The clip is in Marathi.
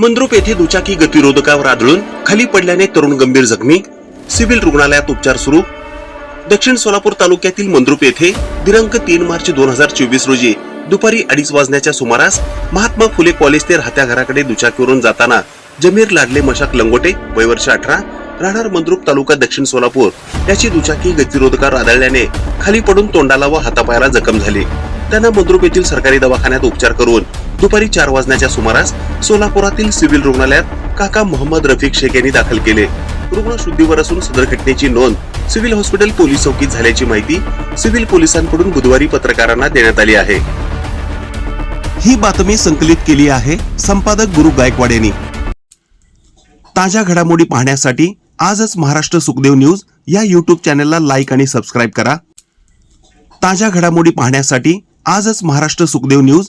मंद्रुप येथे दुचाकी गतिरोधकावर आदळून खाली पडल्याने तरुण गंभीर जखमी. सिव्हिल रुग्णालयात उपचार सुरू. दक्षिण सोलापूर तालुक्यातील मंद्रुप येथे दिनांक तीन मार्च दोन हजार चोवीस रोजी दुपारी अडीच वाजण्याच्या सुमारास महात्मा फुले कॉलेज ते राहत्या घराकडे दुचाकीवरून जाताना जमीर लाडले मशाक लंगोटे वय वर्ष अठरा राहणार मंद्रुप तालुका दक्षिण सोलापूर याची दुचाकी गतिरोधकावर आदळल्याने खाली पडून तोंडाला व हातापायाला जखम झाली. त्यांना मंद्रुप येथील सरकारी दवाखान्यात उपचार करून दुपारी चार वाजण्याच्या सुमारास सोलापुरातील सिव्हिल रुग्णालयात काका मोहम्मद रफिक शेख यांनी दाखल केले. रुग्ण शुद्धीवर असून सदर घटनेची नोंद सिव्हिल हॉस्पिटल पोलीस चौकीत झाल्याची माहिती सिव्हिल पोलिसांकडून बुधवारी पत्रकारांना देण्यात आली आहे. ही बातमी संकलित केली आहे संपादक गुरु गायकवाड यांनी. ताज्या घडामोडी पाहण्यासाठी आजच महाराष्ट्र सुखदेव न्यूज या युट्यूब चॅनलला लाईक आणि सबस्क्राईब करा. ताज्या घडामोडी पाहण्यासाठी आजच महाराष्ट्र सुखदेव न्यूज